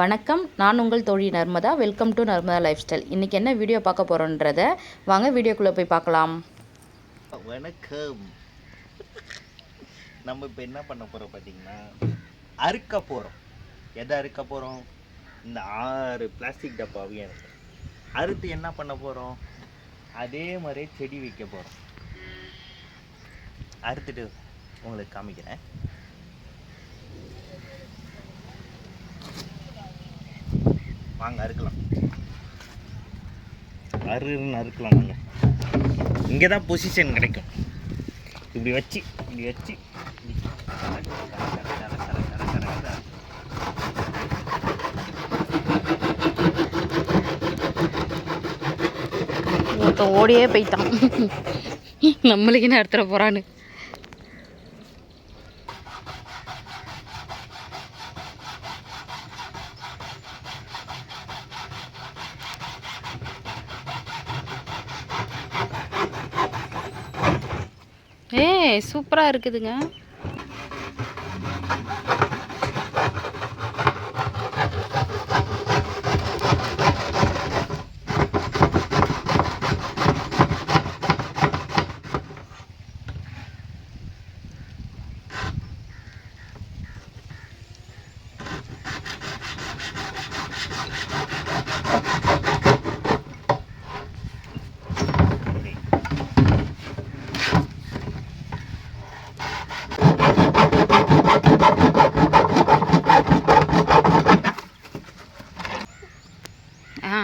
வணக்கம் நான் உங்கள் தோழி Narmada. Welcome to Narmada lifestyle இன்றைக்கி என்ன வீடியோ பார்க்க போகிறோன்றத வாங்க வீடியோக்குள்ளே போய் பார்க்கலாம். வணக்கம். நம்ம இப்போ என்ன பண்ண போகிறோம் பார்த்தீங்கன்னா அறுக்க போகிறோம் எதை அறுக்க போகிறோம் இந்த ஆறு பிளாஸ்டிக் டப்பாவையும் இருக்கு அறுத்து என்ன பண்ண போகிறோம் அதே மாதிரி செடி வைக்க போகிறோம் அறுத்துட்டு உங்களுக்கு காமிக்கிறேன். வாங்க அறுக்கலாம். அருன்னு அறுக்கலாம் வாங்க இங்கே தான் பொசிஷன் கிடைக்கும். இப்படி வச்சு இப்படி வச்சு. ஒருத்தன் ஓடியே போயிட்டான். நம்மளுக்கு என்ன எடுத்துட போகிறான்னு ஏ சூப்பராக இருக்குதுங்க இப்படி. ஆ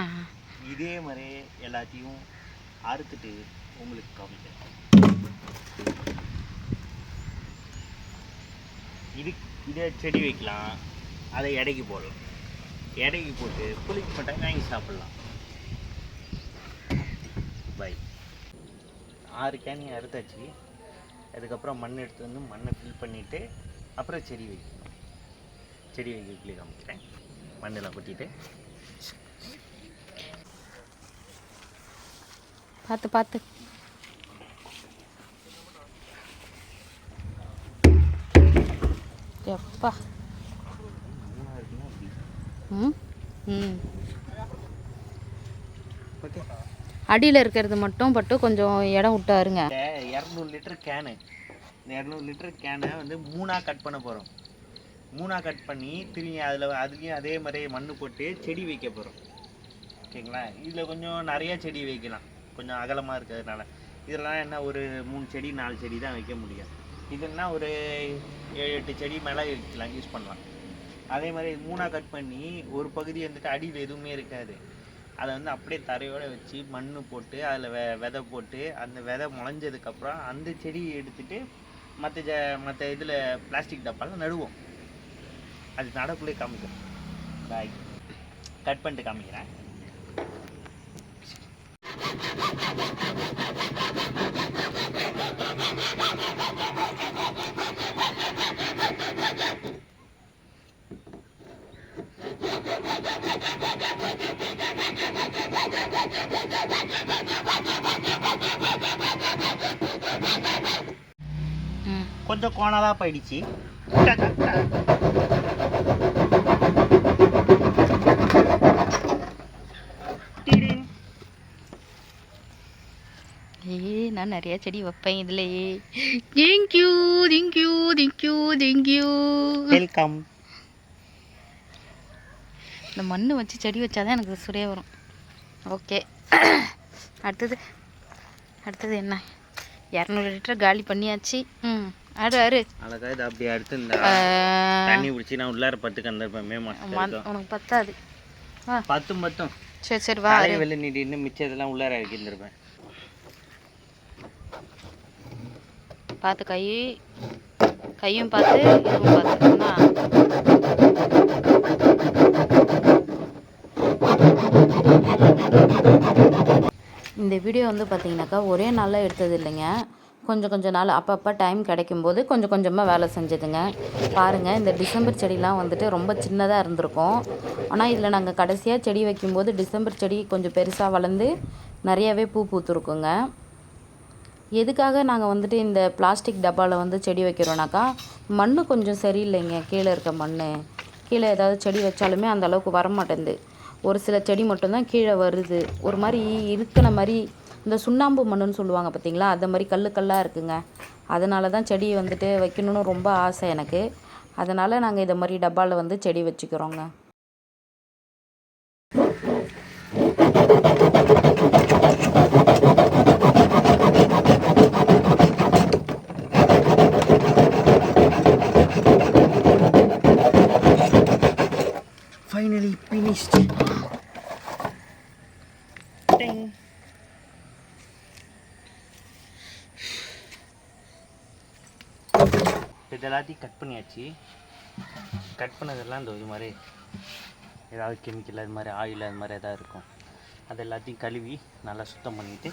இதே மாதிரி எல்லாத்தையும் அறுத்துட்டு உங்களுக்கு காமிக்கிறேன் இது இதை செடி வைக்கலாம். அதை எடைக்கு போடலாம். எடைக்கு போட்டு புளிக்கு மட்டும் வாங்கி சாப்பிடலாம். பை ஆறு கேனி அறுத்தாச்சு. அதுக்கப்புறம் மண் எடுத்து வந்து மண்ணை ஃபில் பண்ணிவிட்டு அப்புறம் செடி வைக்கணும். செடி வைக்கிறதுக்குள்ளே காமிக்கிறேன். மண்ணெல்லாம் கொட்டிட்டு. பார்த்து பார்த்து. எப்பா? ம்? ம். அடியில் இருக்கிறது மட்டும் பட்டு கொஞ்சம் இடம் விட்டாருங்க. இரநூறு லிட்டர் கேனு இந்த இரநூறு லிட்டர் கேனை வந்து மூணாக கட் பண்ண போகிறோம் மூணாக கட் பண்ணி திரும்பி அதில் அதுலேயும் அதே மாதிரி மண் போட்டு செடி வைக்க போகிறோம் ஓகேங்களா? இதில் கொஞ்சம் நிறைய செடி வைக்கலாம். கொஞ்சம் அகலமாக இருக்கிறதுனால. இதெல்லாம் என்ன ஒரு மூணு செடி நாலு செடி தான் வைக்க முடியும். இதுன்னா ஒரு ஏழு எட்டு செடி மேலே வைக்கலாம் யூஸ் பண்ணலாம். அதே மாதிரி மூணாக கட் பண்ணி ஒரு பகுதி வந்துட்டு அடியில் எதுவுமே இருக்காது. அதை வந்து அப்படியே தரையோட வச்சு மண் போட்டு அதில் வெ விதை போட்டு அந்த விதை முளைஞ்சதுக்கப்புறம் அந்த செடியை எடுத்துகிட்டு மற்ற ஜ மற்ற இதில் பிளாஸ்டிக் டப்பாவில் நடுவோம். அது நடக்குள்ளே காமிக்கும். பாய் கட் பண்ணிட்டு காமிக்கிறேன். ம் கொஞ்சம் கோணலாக போயிடுச்சு. ஏய் நான் நிறைய செடி வைப்பேன் இதுலயே. Thank you thank you thank you thank you welcome இந்த மண் வச்சு செடி வச்சாதான் எனக்கு சுரே வரும். ஓகே. அடுத்தது. அடுத்தது என்ன? இரநூறு லிட்டர் காலி பண்ணியாச்சு. ம். அரு அரு அழகா இது அப்படி அடுத்து இந்த தண்ணி பிடிச்சி நான் உள்ளார பத்துக்கு அந்த மே மண் உனக்கு பத்தாது. பத்தும் பத்தும் சரி சரி வா. வெளில நீட்டி இன்னும் மிச்சம் இதெல்லாம் உள்ளார இருந்திருப்பேன் பார்த்து கை. கையும் பார்த்து இதுவும் பார்த்துக்கணும்னா இந்த வீடியோ வந்து பார்த்தீங்கன்னாக்கா ஒரே நாளில் எடுத்தது இல்லைங்க. கொஞ்சம் கொஞ்சம் நாள் அப்பப்போ டைம் கிடைக்கும்போது கொஞ்சம் கொஞ்சமாக வேலை செஞ்சதுங்க. பாருங்கள் இந்த டிசம்பர் செடிலாம் வந்துட்டு ரொம்ப சின்னதாக இருந்திருக்கும். ஆனால் இதில் நாங்கள் கடைசியாக செடி வைக்கும்போது டிசம்பர் செடி கொஞ்சம் பெருசாக வளர்ந்து நிறையவே பூ பூத்துருக்குங்க. எதுக்காக நாங்கள் வந்துட்டு இந்த பிளாஸ்டிக் டப்பாவில் வந்து செடி வைக்கிறோனாக்கா மண் கொஞ்சம் சரியில்லைங்க. கீழே இருக்க மண் கீழே ஏதாவது செடி வச்சாலுமே அந்த அளவுக்கு வர மாட்டேங்குது ஒரு சில செடி மட்டும்தான் கீழே வருது. ஒரு மாதிரி இருக்கிற மாதிரி இந்த சுண்ணாம்பு மண்ணுன்னு சொல்லுவாங்க பார்த்தீங்களா அந்த மாதிரி கல் கல்லாக இருக்குங்க. அதனால தான் செடி வந்துட்டு வைக்கணும்னு ரொம்ப ஆசை எனக்கு. அதனால் நாங்கள் இதை மாதிரி டப்பாவில் வந்து செடி வச்சுக்கிறோங்க. Finally finished Ding. இது எல்லாத்தையும் கட் பண்ணியாச்சு. கட் பண்ணதெல்லாம் இந்த இது மாதிரி ஏதாவது கெமிக்கல் அது மாதிரி ஆயில் அது மாதிரி எதாவது இருக்கும். அது எல்லாத்தையும் கழுவி நல்லா சுத்தம் பண்ணிவிட்டு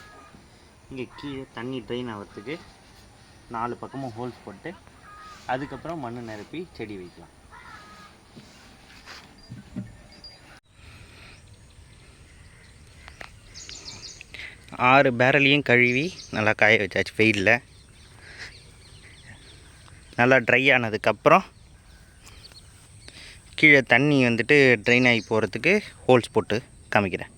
இங்கே கீழே தண்ணி ட்ரெயின் ஆகிறதுக்கு நாலு பக்கமும் ஹோல்ஸ் போட்டு அதுக்கப்புறம் மண் நிரப்பி செடி வைக்கலாம். ஆறு பேரலையும் கழுவி நல்லா காய வச்சாச்சு வெயிலில். நல்லா ட்ரை ஆனதுக்கப்புறம் கீழே தண்ணி வந்துட்டு ட்ரைன் ஆகி போகிறதுக்கு ஹோல்ஸ் போட்டு காமிக்கிறேன்.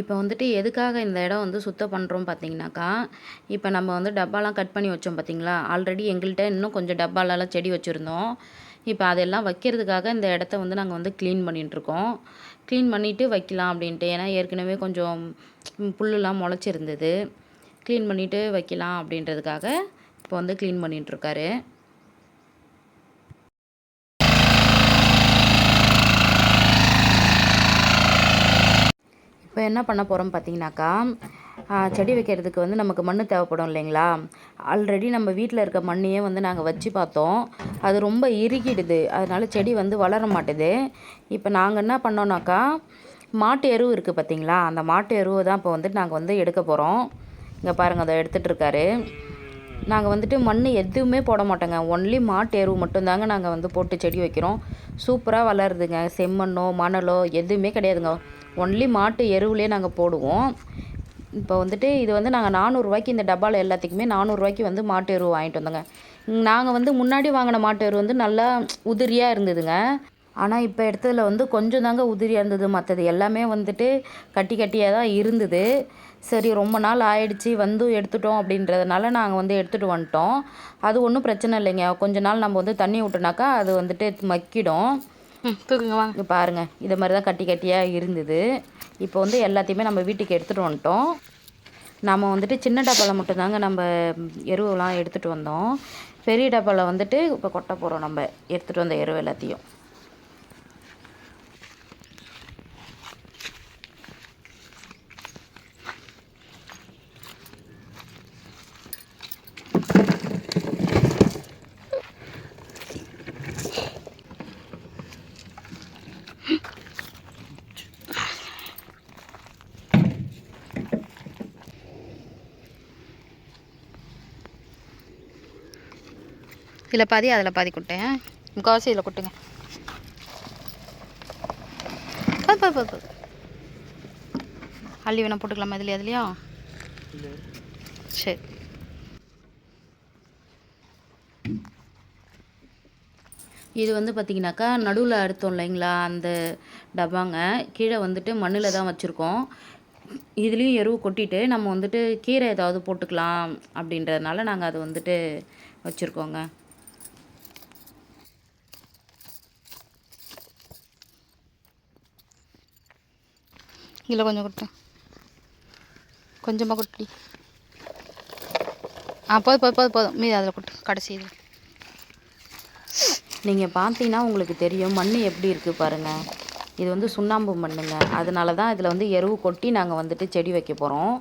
இப்போ வந்துட்டு எதுக்காக இந்த இடம் வந்து சுத்தம் பண்ணுறோம் பார்த்தீங்கன்னாக்கா இப்போ நம்ம வந்து டப்பாலாம் கட் பண்ணி வச்சோம் பார்த்தீங்களா ஆல்ரெடி எங்கள்கிட்ட இன்னும் கொஞ்சம் டப்பாலலாம் செடி வச்சுருந்தோம். இப்போ அதெல்லாம் வைக்கிறதுக்காக இந்த இடத்த வந்து நாங்கள் வந்து க்ளீன் பண்ணிகிட்ருக்கோம் க்ளீன் பண்ணிவிட்டு வைக்கலாம் அப்படின்ட்டு. ஏன்னா ஏற்கனவே கொஞ்சம் புல்லுலாம் முளைச்சிருந்தது. க்ளீன் பண்ணிவிட்டு வைக்கலாம் அப்படின்றதுக்காக இப்போ வந்து க்ளீன் பண்ணிகிட்ருக்காரு இப்போ என்ன பண்ண போகிறோம் பார்த்தீங்கன்னாக்கா செடி வைக்கிறதுக்கு வந்து நமக்கு மண் தேவைப்படும் இல்லைங்களா? ஆல்ரெடி நம்ம வீட்டில் இருக்க மண்ணையே வந்து நாங்கள் வச்சு பார்த்தோம். அது ரொம்ப இறுகிடுது. அதனால செடி வந்து வளர மாட்டுது. இப்போ நாங்கள் என்ன பண்ணோம்னாக்கா மாட்டு எருவு இருக்குது பார்த்தீங்களா? அந்த மாட்டு எருவை தான் இப்போ வந்துட்டு நாங்கள் வந்து எடுக்க போகிறோம் இங்கே பாருங்கள் அதை எடுத்துகிட்டு இருக்காரு. நாங்கள் வந்துட்டு மண் எதுவுமே போட மாட்டோங்க. ஒன்லி மாட்டு எருவு மட்டும்தாங்க நாங்கள் வந்து போட்டு செடி வைக்கிறோம். சூப்பராக வளருதுங்க. செம்மண்ணோ மணலோ எதுவுமே கிடையாதுங்க. ஒன்லி மாட்டு எருவுலேயே நாங்கள் போடுவோம். இப்போ வந்துட்டு இது வந்து நாங்கள் நானூறுரூவாய்க்கு இந்த டப்பாவில் எல்லாத்துக்குமே நானூறுரூவாய்க்கு வந்து மாட்டு எருவு வாங்கிட்டு வந்தோங்க. நாங்கள் வந்து முன்னாடி வாங்கின மாட்டு எருவு வந்து நல்லா உதிரியாக இருந்ததுங்க. ஆனால் இப்போ எடுத்ததில் வந்து கொஞ்சம் தாங்க உதிரியாக இருந்தது. மற்றது எல்லாமே வந்துட்டு கட்டி கட்டியாக தான் இருந்தது. சரி ரொம்ப நாள் ஆயிடுச்சு வந்து எடுத்துட்டோம் அப்படின்றதுனால நாங்கள் வந்து எடுத்துகிட்டு வந்துட்டோம். அது ஒன்றும் பிரச்சனை இல்லைங்க. கொஞ்ச நாள் நம்ம வந்து தண்ணி விட்டோனாக்கா அது வந்துட்டு மக்கிடும். தூக்குங்க வாங்க. இங்கே பாருங்க இதை மாதிரி தான் கட்டி கட்டியாக இருந்தது. இப்போ வந்து எல்லாத்தையுமே நம்ம வீட்டுக்கு எடுத்துகிட்டு வந்துட்டோம். நம்ம வந்துட்டு சின்ன டப்பாவில் மட்டும்தாங்க நம்ம எருவெல்லாம் எடுத்துகிட்டு வந்தோம். பெரிய டப்பாவில் வந்துட்டு இப்போ கொட்ட போகிறோம் நம்ம. எடுத்துகிட்டு வந்த எருவு எல்லாத்தையும். இதில் பாதி அதில் பாதி கொட்டேன் முக்கால்வாசி இதில் கொட்டுங்க. அள்ளி வேணா போட்டுக்கலாமா இதுலையா அதுலையா? சரி. இது வந்து பார்த்திங்கனாக்கா நடுவில் அறுத்தோம் இல்லைங்களா அந்த டப்பாங்க. கீழே வந்துட்டு மண்ணில் தான் வச்சுருக்கோம். இதுலேயும் எருவு கொட்டிட்டு நம்ம வந்துட்டு கீரை ஏதாவது போட்டுக்கலாம் அப்படின்றதுனால நாங்கள் அது வந்துட்டு வச்சுருக்கோங்க. இதில் கொஞ்சம் கொட்டு கொஞ்சமாக கொட்டி ஆ போதும் போதும் போதும் போதும். மீதி அதில் கொட்டு. கடைசி இது நீங்கள் பார்த்தீங்கன்னா உங்களுக்கு தெரியும் மண் எப்படி இருக்குது பாருங்கள் இது வந்து சுண்ணாம்பு மண்ணுங்க. அதனால தான் இதில் வந்து எருவு கொட்டி நாங்கள் வந்துட்டு செடி வைக்க போகிறோம்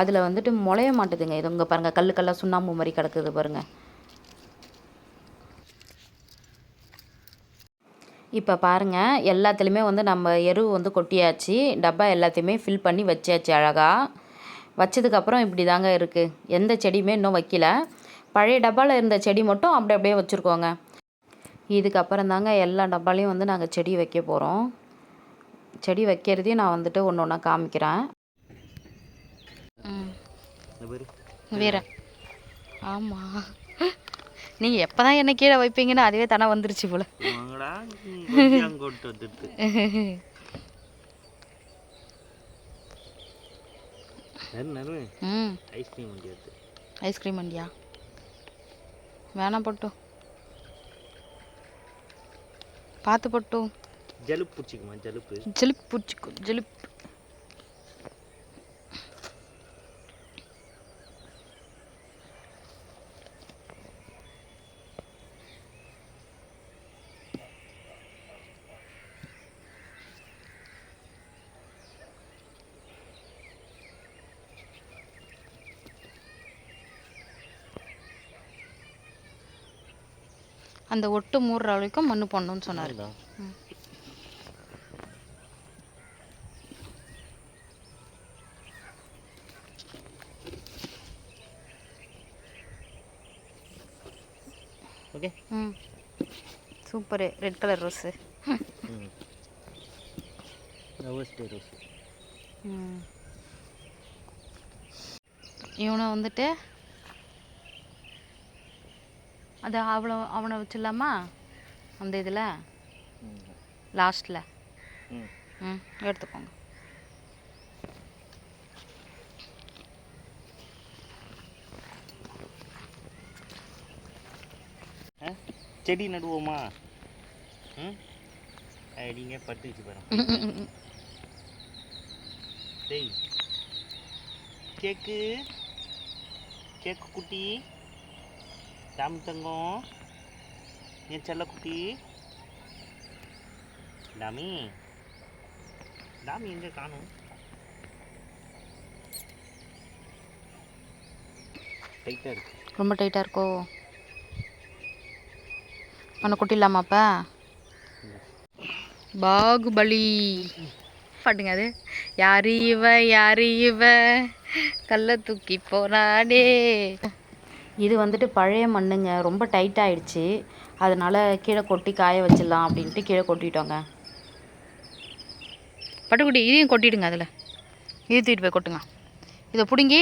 அதில் வந்துட்டு முளைய மாட்டுதுங்க. இது இங்கே பாருங்கள் கல் கல்லாக சுண்ணாம்பு மாதிரி கிடக்குது பாருங்கள் இப்போ பாருங்கள் எல்லாத்துலேயுமே வந்து நம்ம எருவு வந்து கொட்டியாச்சு. டப்பா எல்லாத்தையுமே ஃபில் பண்ணி வச்சாச்சு அழகாக வச்சதுக்கப்புறம் இப்படி தாங்க இருக்குது எந்த செடியுமே இன்னும் வைக்கல. பழைய டப்பாவில் இருந்த செடி மட்டும் அப்படி அப்படியே வச்சுருக்கோங்க. இதுக்கப்புறம் தாங்க எல்லா டப்பாலையும் வந்து நாங்கள் செடி வைக்க போகிறோம் செடி வைக்கிறதையும் நான் வந்துட்டு ஒன்று ஒன்றா காமிக்கிறேன். வேற ஆமாம் நீங்கள் எப்போ தான் என்ன கீழே வைப்பீங்கன்னு அதுவே தானே வந்துருச்சு போல. ஐஸ்கிரீம் ஐஸ்கிரீம் வண்டியா? வேணாம் பட்டு. పాత పొట్టు. జలుపు పుచ్చికమ్మా జలుపు జలుపు పుచ్చుకు జలుపు அந்த ஒட்டு மூடுற வரைக்கும் மண்ணு போடணும்னு சொன்னார். ஓகே. ம். சூப்பரு. Red colour rose. ம். Rose day rose. ம். இவனை வந்துட்டு அது அவ்வளோ அவனை வச்சிடலாமா? அந்த இதில்? லாஸ்ட்டில் ம் எடுத்துக்கோங்க. செடி நடுவோமா? ம்? அடிங்க பட்டு வச்சு பாருங்க. டேய் கேக்கு? கேக்கு குட்டி? டாமி தங்கம் என் செல்லக்குட்டி டாமி டாமி எங்கே காணும் டைட்டாக இருக்கு ரொம்ப டைட்டாக இருக்கோ? அவனை கொட்டிடலாமாப்பா பாகுபலி பாட்டுங்க அது. யாரு இவ யாரு இவ? கல்ல தூக்கி போனாடே இது வந்துட்டு பழைய மண்ணுங்க. ரொம்ப டைட் அதனால் கீழே கொட்டி காய வச்சிடலாம் அப்படின்ட்டு கீழே கொட்டிட்டோங்க. பட்டுக்குட்டி இதையும் கொட்டிடுங்க அதில். இது தூக்கிட்டு போய் கொட்டுங்க. இதை பிடுங்கி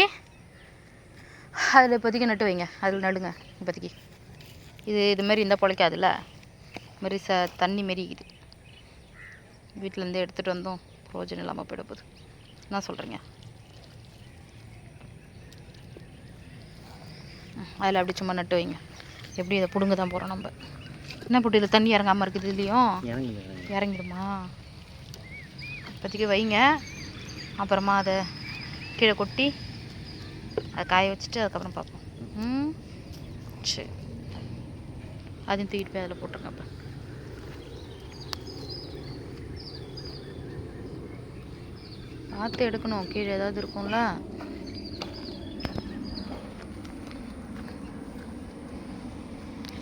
அதில் இப்போதைக்கு நட்டு வைங்க. அதில் நடுங்க இப்போதைக்கு. இது இது இந்த இருந்தால் பிழைக்காதுல்ல? இது ச தண்ணி மாரி இது வீட்டிலேருந்து எடுத்துகிட்டு வந்தோம் பிரோஜனம் இல்லாமல் போயிட போகுது. என்ன சொல்கிறீங்க அதில் அப்படி சும்மா நட்டு வைங்க. எப்படி இதை பிடுங்க தான் போகிறோம் நம்ம. என்ன போட்டு இதில் தண்ணி இறங்காமல் இருக்குது இதுலேயும்? இறங்கி இறங்கிடுமா? இப்போதைக்கு வைங்க. அப்புறமா அதை கீழே கொட்டி அதை காய வச்சுட்டு அதுக்கப்புறம் பார்ப்போம். ம்? சரி. அதையும் தூக்கிட்டு போய் அதில் போட்டுருங்க அப்போ. பார்த்து எடுக்கணும். கீழே ஏதாவது இருக்கும்ல?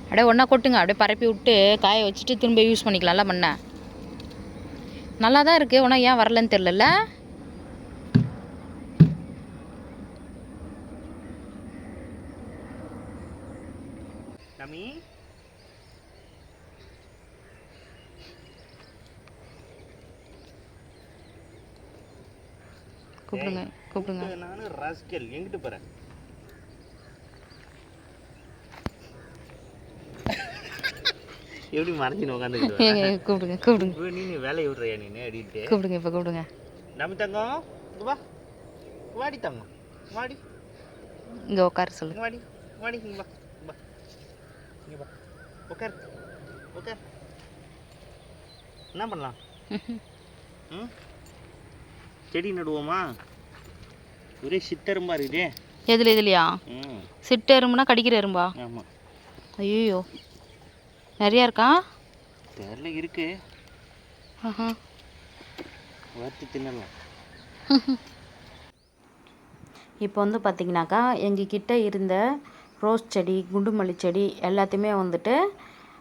அப்படியே ஒன்றா கொட்டுங்க. அப்படியே பரப்பி விட்டு காய வச்சுட்டு திரும்ப யூஸ் பண்ணிக்கலாம்ல மண்ணை. நல்லா தான் இருக்குது ஆனால் ஏன் வரலன்னு தெரிலல்ல கூப்பிடுங்க கூப்பிடுங்க. நானும் ராஸ்கல். எங்கிட்டு போறேன் எப்படி மறைஞ்சின்னு உட்காந்துக்கிட்டு கூப்பிடுங்க கூப்பிடுங்க. நீ நீ வேலையை விடுறியா நீ? அப்படின்ட்டு கூப்பிடுங்க இப்போ கூப்பிடுங்க. நம்ம தங்கம் வா. வாடி தங்கம். வாடி. இங்கே உட்கார சொல்லு. வாடி வாடி இங்க வா. வா. இங்க வா. உட்கார் உட்கார் என்ன பண்ணலாம்? ம்? செடி நடுவோமா? ஒரே சித்தரும்பா இருக்குதே. எதில் இதுலையா ம். சிட்டு எறும்புனா கடிக்கிற எறும்பா? ஆமாம் ஐயோ நிறையா இருக்கா? தெரில இருக்கு. ஆஹா. வறுத்து தின்னலாம். இப்போ வந்து பார்த்திங்கனாக்கா எங்ககிட்ட இருந்த ரோஸ் செடி குண்டுமல்லி செடி எல்லாத்தையுமே வந்துட்டு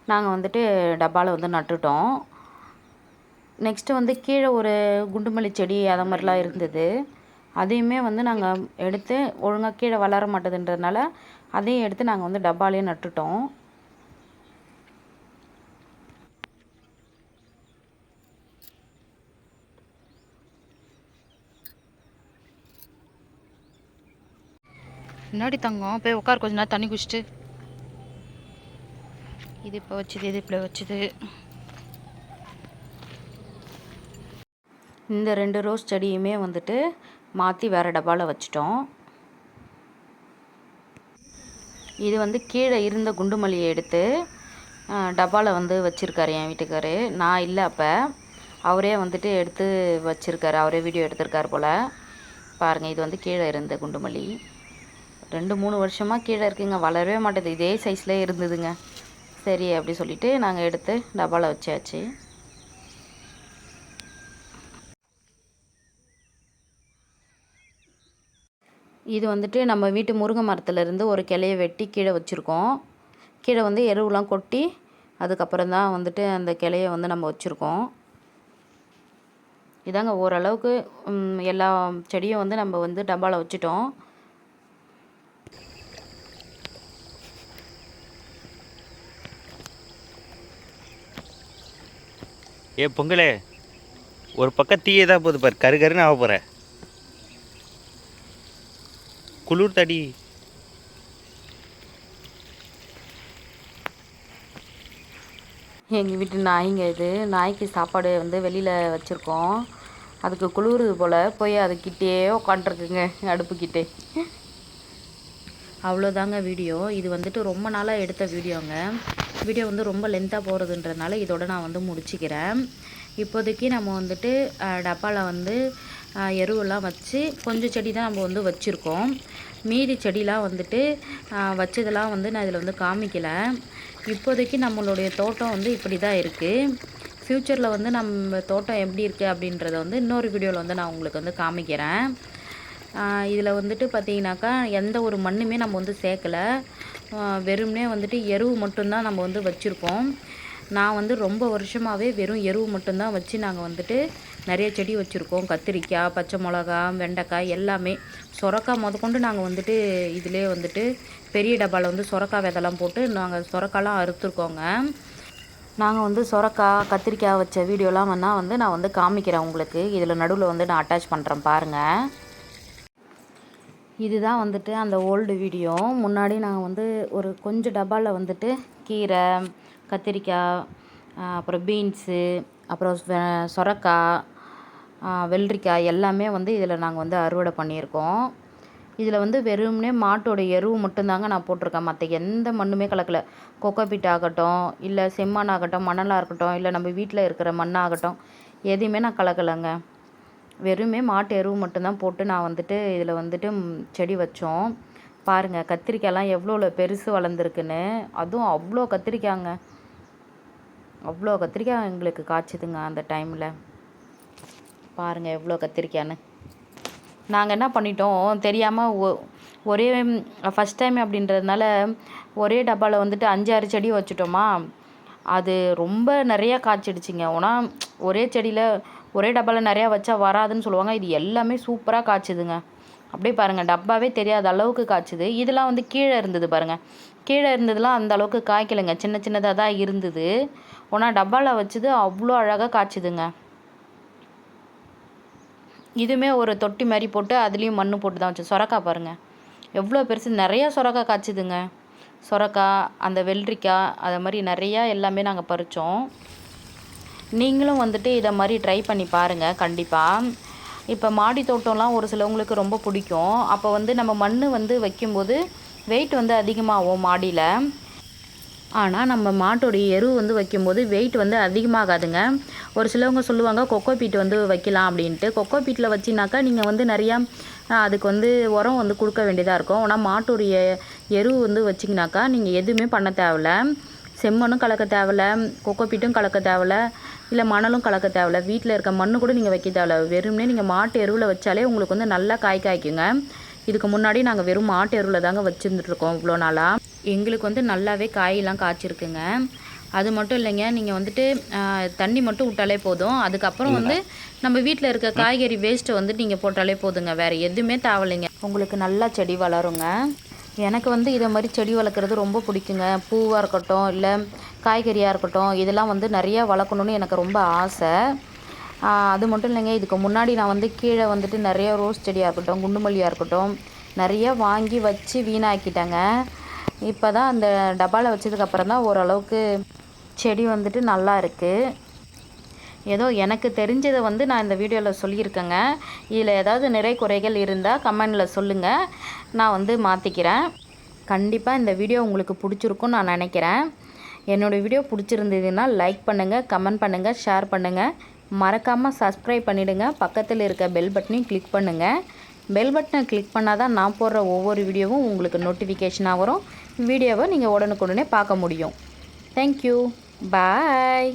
நாங்கள் வந்துட்டு டப்பாவில் வந்து நட்டுட்டோம். நெக்ஸ்ட்டு வந்து கீழே ஒரு குண்டுமல்லி செடி அதை மாதிரிலாம் இருந்தது. அதையுமே வந்து நாங்கள் எடுத்து ஒழுங்காக கீழே வளர மாட்டேதுன்றதுனால அதையும் எடுத்து நாங்கள் வந்து டப்பாலேயே நட்டுட்டோம். முன்னாடி தங்கம். போய் உட்கார் கொஞ்ச நேரம் தண்ணி குடிச்சிட்டு. இது இப்போ வச்சுது இது இப்படி வச்சுது. இந்த ரெண்டு ரோஸ் செடியுமே வந்துட்டு மாற்றி வேறு டப்பாவில் வச்சிட்டோம். இது வந்து கீழே இருந்த குண்டுமல்லியை எடுத்து டப்பாவில் வந்து வச்சுருக்காரு என் வீட்டுக்காரு. நான் இல்லை அப்போ. அவரே வந்துட்டு எடுத்து வச்சுருக்காரு. அவரே வீடியோ எடுத்திருக்காரு போல். பாருங்கள் இது வந்து கீழே இருந்த குண்டுமல்லி. ரெண்டு மூணு வருஷமாக கீழே இருக்குங்க. வளரவே மாட்டேது. இதே சைஸ்லேயே இருந்ததுங்க. சரி அப்படி சொல்லிவிட்டு நாங்கள் எடுத்து டப்பாவில் வச்சாச்சு. இது வந்துட்டு நம்ம வீட்டு முருங்கை மரத்துலேருந்து ஒரு கிளைய வெட்டி கீழே வச்சுருக்கோம். கீழே வந்து எருவுலாம் கொட்டி அதுக்கப்புறம் தான் வந்துட்டு அந்த கிளையை வந்து நம்ம வச்சுருக்கோம். இதாங்க ஓரளவுக்கு எல்லா செடியும் வந்து நம்ம வந்து டப்பாவில் வச்சுட்டோம். ஏ பொங்கலே ஒரு பக்கம் தீயதா போகுது பாரு கரு கருன்னு ஆக போகிற குளிர் தடி. எங்கள் வீட்டு நாய்ங்க இது நாய்க்கு சாப்பாடு வந்து வெளியில் வச்சுருக்கோம். அதுக்கு குளிருது போல் போய் அதுக்கிட்டே உட்காண்ட்ருக்குங்க அடுப்புக்கிட்டே. அவ்வளோதாங்க வீடியோ. இது வந்துட்டு ரொம்ப நாளாக எடுத்த வீடியோங்க. வீடியோ வந்து ரொம்ப லென்த்தாக போகிறதுன்றதுனால இதோட நான் வந்து முடிச்சுக்கிறேன். இப்போதைக்கு நம்ம வந்துட்டு டப்பாவில் வந்து எருவெல்லாம் வச்சு கொஞ்சம் செடி தான் நம்ம வந்து வச்சுருக்கோம். மீதி செடிலாம் வந்துட்டு வச்சதெல்லாம் வந்து நான் இதில் வந்து காமிக்கல. இப்போதைக்கு நம்மளுடைய தோட்டம் வந்து இப்படி தான் இருக்குது ஃப்யூச்சரில் வந்து நம்ம தோட்டம் எப்படி இருக்குது அப்படின்றத வந்து இன்னொரு வீடியோவில் வந்து நான் உங்களுக்கு வந்து காமிக்கிறேன். இதில் வந்துட்டு பார்த்தீங்கன்னாக்கா எந்த ஒரு மண்ணுமே நம்ம வந்து சேர்க்கலை. வெறும்னே வந்துட்டு எருவு மட்டும்தான் நம்ம வந்து வச்சுருக்கோம் நான் வந்து ரொம்ப வருஷமாகவே வெறும் எருவு மட்டும்தான் வச்சு நாங்கள் வந்துட்டு நிறைய செடி வச்சுருக்கோம். கத்திரிக்காய் பச்சை மிளகா வெண்டைக்காய் எல்லாமே. சொரக்காய் முதற்கொண்டு நாங்கள் வந்துட்டு இதிலே வந்துட்டு பெரிய டப்பாவில் வந்து சொரக்காய் விதெல்லாம் போட்டு நாங்கள் சொரக்காலாம் அறுத்துருக்கோங்க. நாங்கள் வந்து சொரக்காய் கத்திரிக்காய் வச்ச வீடியோலாம் வேணால் வந்து நான் வந்து காமிக்கிறேன் உங்களுக்கு. இதில் நடுவில் வந்து நான் அட்டாச் பண்ணுறேன் பாருங்கள் இதுதான் வந்துட்டு அந்த ஓல்டு வீடியோ. முன்னாடி நாங்கள் வந்து ஒரு கொஞ்சம் டப்பாவில் வந்துட்டு கீரை கத்திரிக்காய் அப்புறம் பீன்ஸு அப்புறம் சொரக்காய் வெள்ளரிக்காய் எல்லாமே வந்து இதில் நாங்கள் வந்து அறுவடை பண்ணியிருக்கோம். இதில் வந்து வெறும்னே மாட்டோட எருவு மட்டும்தாங்க நான் போட்டிருக்கேன். மற்ற எந்த மண்ணுமே கலக்கல. கொக்கோபிட் ஆகட்டும் இல்லை செம்மண் ஆகட்டும் மணலாக இருக்கட்டும் இல்லை நம்ம வீட்டில் இருக்கிற மண்ணாகட்டும் எதையுமே நான் கலக்கலைங்க. வெறுமே மாட்டு எருவு மட்டும்தான் போட்டு நான் வந்துட்டு இதில் வந்துட்டு செடி வச்சோம். பாருங்கள் கத்திரிக்காய்லாம் எவ்வளோ பெருசு வளர்ந்துருக்குன்னு. அதுவும் அவ்வளோ கத்திரிக்காய்ங்க. அவ்வளோ கத்திரிக்காய் எங்களுக்கு காய்ச்சிதுங்க அந்த டைமில். பாருங்கள் எவ்வளோ கத்திரிக்கான்னு நாங்கள் என்ன பண்ணிட்டோம் தெரியாமல் ஒ ஒரே ஃபஸ்ட் டைம் அப்படின்றதுனால ஒரே டப்பாவில் வந்துட்டு அஞ்சாறு செடி வச்சுட்டோமா. அது ரொம்ப நிறையா காய்ச்சிடுச்சிங்க. ஆனால் ஒரே செடியில் ஒரே டப்பாவில் நிறையா வச்சா வராதுன்னு சொல்லுவாங்க. இது எல்லாமே சூப்பராக காய்ச்சுதுங்க. அப்படியே பாருங்கள் டப்பாவே தெரியாத அளவுக்கு காய்ச்சுது. இதெல்லாம் வந்து கீழே இருந்தது பாருங்கள் கீழே இருந்ததுலாம் அந்த அளவுக்கு காய்க்கலைங்க. சின்ன சின்னதாக தான் இருந்தது. ஆனால் டப்பாவில் வச்சது அவ்வளோ அழகாக காய்ச்சுதுங்க. இதுவுமே ஒரு தொட்டி மாதிரி போட்டு அதுலேயும் மண் போட்டு தான் வச்சோம். சொரக்காய் பாருங்கள் எவ்வளோ பெருசு. நிறையா சொரக்காய் காய்ச்சுதுங்க. சொரக்காய் அந்த வெள்ளரிக்காய் அதை மாதிரி நிறையா எல்லாமே நாங்கள் பறித்தோம் நீங்களும் வந்துட்டு இதை மாதிரி ட்ரை பண்ணி பாருங்கள் கண்டிப்பாக இப்போ மாடி தோட்டம்லாம் ஒரு சிலவங்களுக்கு ரொம்ப பிடிக்கும். அப்போ வந்து நம்ம மண் வந்து வைக்கும்போது வெயிட் வந்து அதிகமாகும் மாடியில். ஆனால் நம்ம மாட்டோடைய எரு வந்து வைக்கும்போது வெயிட் வந்து அதிகமாகாதுங்க. ஒரு சிலவங்க சொல்லுவாங்க கொக்கோ பீட் வந்து வைக்கலாம் அப்படின்ட்டு. கொக்கோ பீட்டில் வச்சினாக்கா நீங்கள் வந்து நிறையா அதுக்கு வந்து உரம் வந்து கொடுக்க வேண்டியதாக இருக்கும். ஆனால் மாட்டுடைய எரு வந்து வச்சிங்கனாக்கா நீங்கள் எதுவுமே பண்ண தேவையில்ல. செம்மண்ணும் கலக்க தேவையில்ல. கொக்கோ பீட்டும் கலக்க தேவையில்ல. இல்லை மணலும் கலக்க தேவையில்ல. வீட்டில் இருக்க மண்ணு கூட நீங்கள் வைக்க தேவையில்ல. வெறுமனே நீங்கள் மாட்டு எருவில் வச்சாலே உங்களுக்கு வந்து நல்லா காய் காய்க்குங்க. இதுக்கு முன்னாடி நாங்கள் வெறும் மாட்டு எருவில் தாங்க வச்சுருந்துருக்கோம் இவ்வளோ நாளாக எங்களுக்கு வந்து நல்லாவே காயெல்லாம் காய்ச்சிருக்குங்க. அது மட்டும் இல்லைங்க நீங்கள் வந்துட்டு தண்ணி மட்டும் விட்டாலே போதும். அதுக்கப்புறம் வந்து நம்ம வீட்டில் இருக்க காய்கறி வேஸ்ட்டை வந்து நீங்கள் போட்டாலே போதுங்க. வேறு எதுவுமே தேவையில்லைங்க. உங்களுக்கு நல்லா செடி வளருங்க. எனக்கு வந்து இதை மாதிரி செடி வளர்க்குறது ரொம்ப பிடிக்குங்க. பூவாக இருக்கட்டும் இல்லை காய்கறியாக இருக்கட்டும் இதெல்லாம் வந்து நிறையா வளர்க்கணுன்னு எனக்கு ரொம்ப ஆசை. அது மட்டும் இல்லைங்க இதுக்கு முன்னாடி நான் வந்து கீழே வந்துட்டு நிறைய ரோஸ் செடியாக இருக்கட்டும் குண்டுமல்லியாக இருக்கட்டும் நிறையா வாங்கி வச்சு வீணாக்கிட்டேங்க. இப்போ தான் அந்த டப்பாவில் வச்சதுக்கப்புறம் தான் ஓரளவுக்கு செடி வந்துட்டு நல்லா இருக்குது ஏதோ எனக்கு தெரிஞ்சதை வந்து நான் இந்த வீடியோவில் சொல்லியிருக்கேங்க. இதில் ஏதாவது நிறை குறைகள் இருந்தால் கமெண்டில் சொல்லுங்கள் நான் வந்து மாற்றிக்கிறேன் கண்டிப்பாக இந்த வீடியோ உங்களுக்கு பிடிச்சிருக்கும்னு நான் நினைக்கிறேன். என்னோடய வீடியோ பிடிச்சிருந்ததுன்னா லைக் பண்ணுங்கள் கமெண்ட் பண்ணுங்கள் ஷேர் பண்ணுங்கள் மறக்காமல் சப்ஸ்கிரைப் பண்ணிவிடுங்க பக்கத்தில் இருக்க பெல் பட்டனையும் கிளிக் பண்ணுங்கள் பெல் பட்டனை கிளிக் பண்ணால் தான் நான் போடுற ஒவ்வொரு வீடியோவும் உங்களுக்கு நோட்டிஃபிகேஷனாக வரும். வீடியோவை நீங்கள் உடனுக்குடனே பார்க்க முடியும். Thank you bye